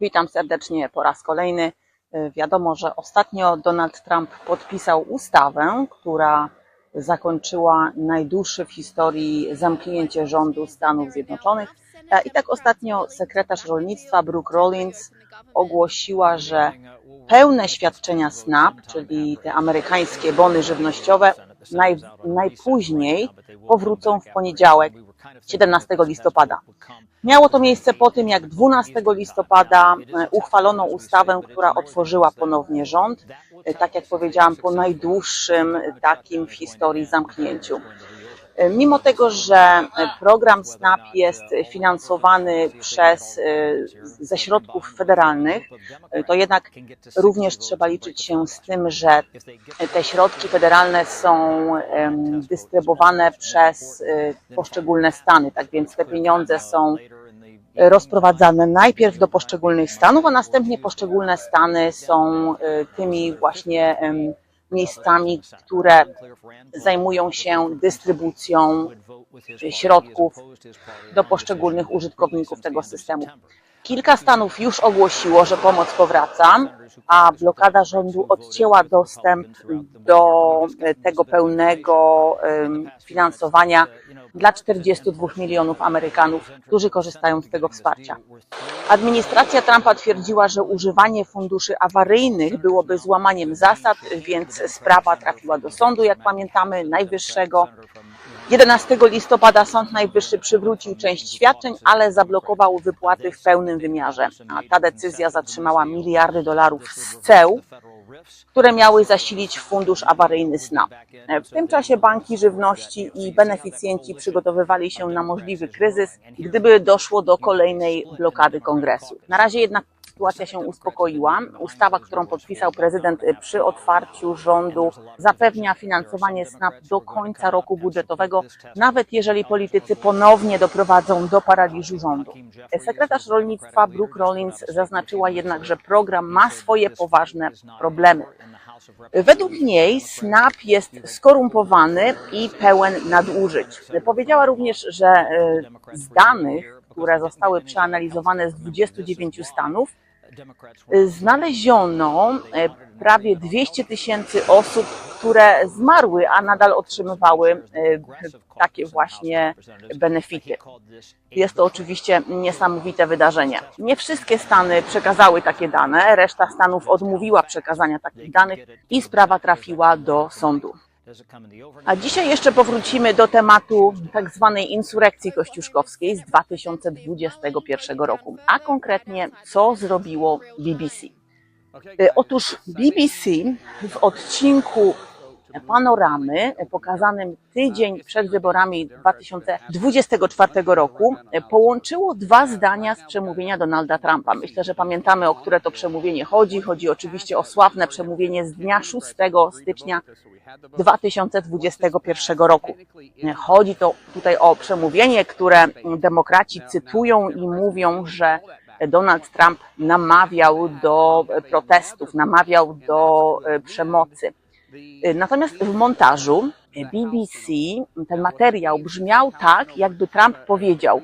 Witam serdecznie po raz kolejny. Y, Wiadomo, że ostatnio Donald Trump podpisał ustawę, która zakończyła najdłuższe w historii zamknięcie rządu Stanów Zjednoczonych. E, I tak ostatnio sekretarz rolnictwa Brooke Rollins ogłosiła, że pełne świadczenia SNAP, czyli te amerykańskie bony żywnościowe, naj, najpóźniej powrócą w poniedziałek, 17 listopada. Miało to miejsce po tym, jak 12 listopada e, uchwalono ustawę, która otworzyła ponownie rząd, e, tak jak powiedziałam, po najdłuższym e, takim w historii zamknięciu. Mimo tego, że program SNAP jest finansowany przez, e, ze środków federalnych, to jednak również trzeba liczyć się z tym, że te środki federalne są dystrybuowane przez e, poszczególne stany, tak więc te pieniądze są rozprowadzane najpierw do poszczególnych stanów, a następnie poszczególne stany są e, tymi właśnie miejscami, które zajmują się dystrybucją środków do poszczególnych użytkowników tego systemu. Kilka stanów już ogłosiło, że pomoc powraca, a blokada rządu odcięła dostęp do tego pełnego finansowania dla 42 milionów Amerykanów, którzy korzystają z tego wsparcia. Administracja Trumpa twierdziła, że używanie funduszy awaryjnych byłoby złamaniem zasad, więc sprawa trafiła do sądu, jak pamiętamy, najwyższego. 11 listopada Sąd Najwyższy przywrócił część świadczeń, ale zablokował wypłaty w pełnym wymiarze. A ta decyzja zatrzymała miliardy dolarów z ceł, które miały zasilić fundusz awaryjny SNAP. W tym czasie banki żywności i beneficjenci przygotowywali się na możliwy kryzys, gdyby doszło do kolejnej blokady kongresu. Na razie jednak sytuacja się uspokoiła. Ustawa, którą podpisał prezydent przy otwarciu rządu, zapewnia finansowanie SNAP do końca roku budżetowego, nawet jeżeli politycy ponownie doprowadzą do paraliżu rządu. Sekretarz rolnictwa Brooke Rollins zaznaczyła jednak, że program ma swoje poważne problemy. Według niej SNAP jest skorumpowany i pełen nadużyć. Powiedziała również, że e, z danych, które zostały przeanalizowane z 29 stanów, znaleziono e, prawie 200 tysięcy osób, które zmarły, a nadal otrzymywały e, takie właśnie benefity. Jest to oczywiście niesamowite wydarzenie. Nie wszystkie stany przekazały takie dane, reszta stanów odmówiła przekazania takich danych i sprawa trafiła do sądu. A dzisiaj jeszcze powrócimy do tematu tak zwanej insurekcji kościuszkowskiej z 2021 roku, a konkretnie co zrobiło BBC. E, Otóż BBC w odcinku Panoramy pokazanym tydzień przed wyborami 2024 roku połączyło dwa zdania z przemówienia Donalda Trumpa. Myślę, że pamiętamy, o które to przemówienie chodzi. Chodzi oczywiście o sławne przemówienie z dnia 6 stycznia 2021 roku. Chodzi to tutaj o przemówienie, które demokraci cytują i mówią, że Donald Trump namawiał do protestów, namawiał do e, przemocy. Natomiast w montażu BBC ten materiał brzmiał tak, jakby Trump powiedział: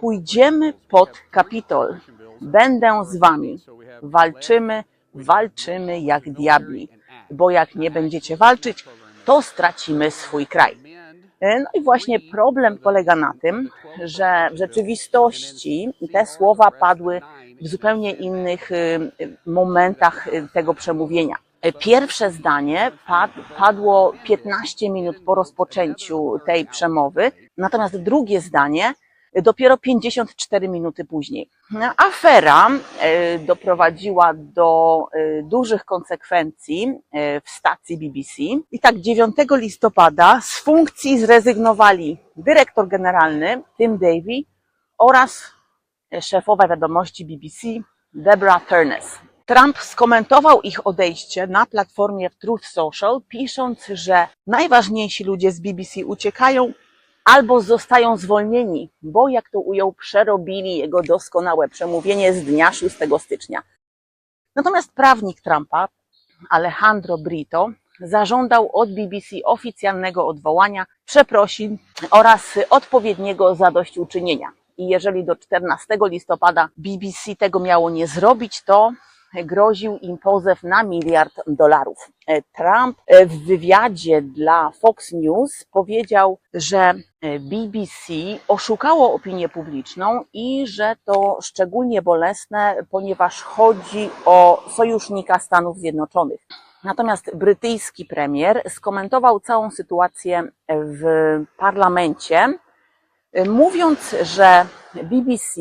Pójdziemy pod Kapitol, będę z wami, walczymy, walczymy jak diabli, bo jak nie będziecie walczyć, to stracimy swój kraj. No i właśnie problem polega na tym, że w rzeczywistości te słowa padły w zupełnie innych y, momentach y, tego przemówienia. Pierwsze zdanie padło 15 minut po rozpoczęciu tej przemowy, natomiast drugie zdanie dopiero 54 minuty później. Afera e, doprowadziła do e, dużych konsekwencji e, w stacji BBC i tak 9 listopada z funkcji zrezygnowali dyrektor generalny Tim Davie oraz szefowa wiadomości BBC Deborah Turness. Trump skomentował ich odejście na platformie Truth Social, pisząc, że najważniejsi ludzie z BBC uciekają albo zostają zwolnieni, bo jak to ujął, przerobili jego doskonałe przemówienie z dnia 6 stycznia. Natomiast prawnik Trumpa, Alejandro Brito, zażądał od BBC oficjalnego odwołania, przeprosin oraz odpowiedniego zadośćuczynienia. i jeżeli do 14 listopada BBC tego miało nie zrobić, to groził im pozew na miliard dolarów. E, Trump e, w wywiadzie dla Fox News powiedział, że e, BBC oszukało opinię publiczną i że to szczególnie bolesne, ponieważ chodzi o sojusznika Stanów Zjednoczonych. Natomiast brytyjski premier skomentował całą sytuację w parlamencie, mówiąc, że BBC,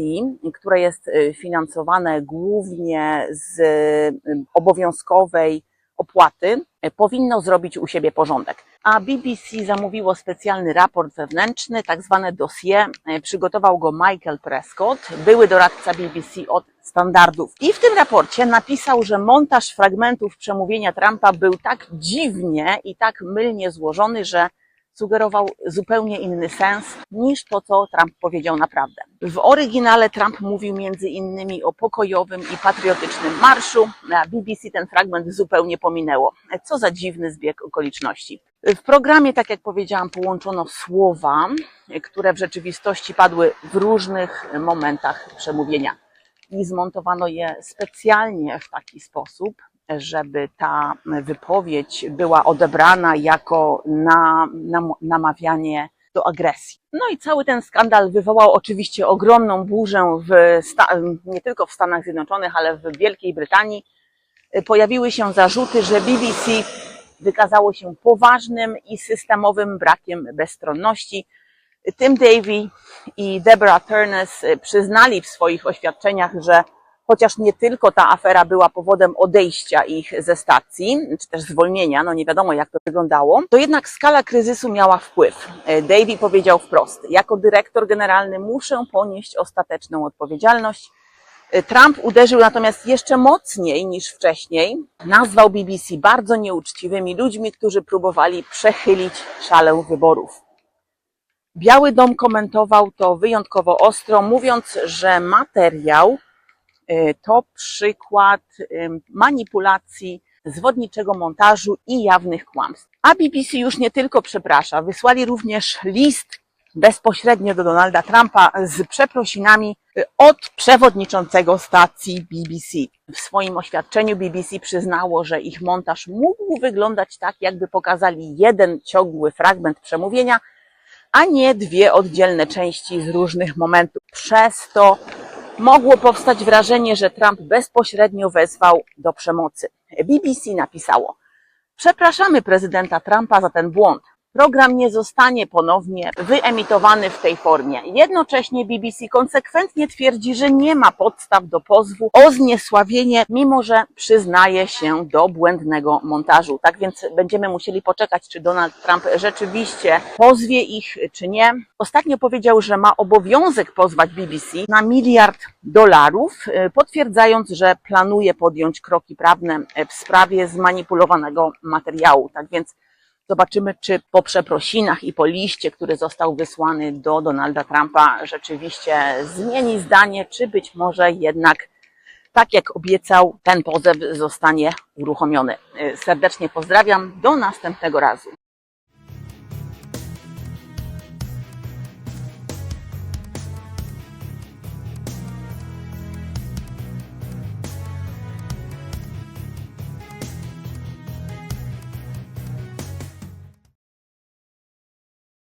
które jest y, finansowane głównie z y, obowiązkowej opłaty, y, powinno zrobić u siebie porządek. A BBC zamówiło specjalny raport wewnętrzny, tak zwane dossier. Przygotował go Michael Prescott, były doradca BBC od standardów. I w tym raporcie napisał, że montaż fragmentów przemówienia Trumpa był tak dziwnie i tak mylnie złożony, że sugerował zupełnie inny sens niż to, co Trump powiedział naprawdę. W oryginale Trump mówił między innymi o pokojowym i patriotycznym marszu. Na BBC ten fragment zupełnie pominęło. Co za dziwny zbieg okoliczności. W programie, tak jak powiedziałam, połączono słowa, które w rzeczywistości padły w różnych momentach przemówienia. I zmontowano je specjalnie w taki sposób, żeby ta wypowiedź była odebrana jako na, na, namawianie do agresji. No i cały ten skandal wywołał oczywiście ogromną burzę w, nie tylko w Stanach Zjednoczonych, ale w Wielkiej Brytanii. Pojawiły się zarzuty, że BBC wykazało się poważnym i systemowym brakiem bezstronności. Tim Davy i Deborah Turness przyznali w swoich oświadczeniach, że chociaż nie tylko ta afera była powodem odejścia ich ze stacji, czy też zwolnienia, no nie wiadomo jak to wyglądało, to jednak skala kryzysu miała wpływ. Davy powiedział wprost, jako dyrektor generalny muszę ponieść ostateczną odpowiedzialność. Trump uderzył natomiast jeszcze mocniej niż wcześniej. Nazwał BBC bardzo nieuczciwymi ludźmi, którzy próbowali przechylić szalę wyborów. Biały Dom komentował to wyjątkowo ostro, mówiąc, że materiał to przykład manipulacji, zwodniczego montażu i jawnych kłamstw. A BBC już nie tylko przeprasza, wysłali również list bezpośrednio do Donalda Trumpa z przeprosinami y, od przewodniczącego stacji BBC. W swoim oświadczeniu BBC przyznało, że ich montaż mógł wyglądać tak, jakby pokazali jeden ciągły fragment przemówienia, a nie dwie oddzielne części z różnych momentów. Przez to mogło powstać wrażenie, że Trump bezpośrednio wezwał do przemocy. BBC napisało: Przepraszamy prezydenta Trumpa za ten błąd. Program nie zostanie ponownie wyemitowany w tej formie. Jednocześnie BBC konsekwentnie twierdzi, że nie ma podstaw do pozwu o zniesławienie, mimo że przyznaje się do błędnego montażu. Tak więc będziemy musieli poczekać, czy Donald Trump rzeczywiście pozwie ich, czy nie. Ostatnio powiedział, że ma obowiązek pozwać BBC na miliard dolarów, potwierdzając, że planuje podjąć kroki prawne w sprawie zmanipulowanego materiału. Tak więc Zobaczymy, czy po przeprosinach i po liście, który został wysłany do Donalda Trumpa, rzeczywiście zmieni zdanie, czy być może jednak, tak jak obiecał, ten pozew zostanie uruchomiony. Serdecznie pozdrawiam. Do następnego razu.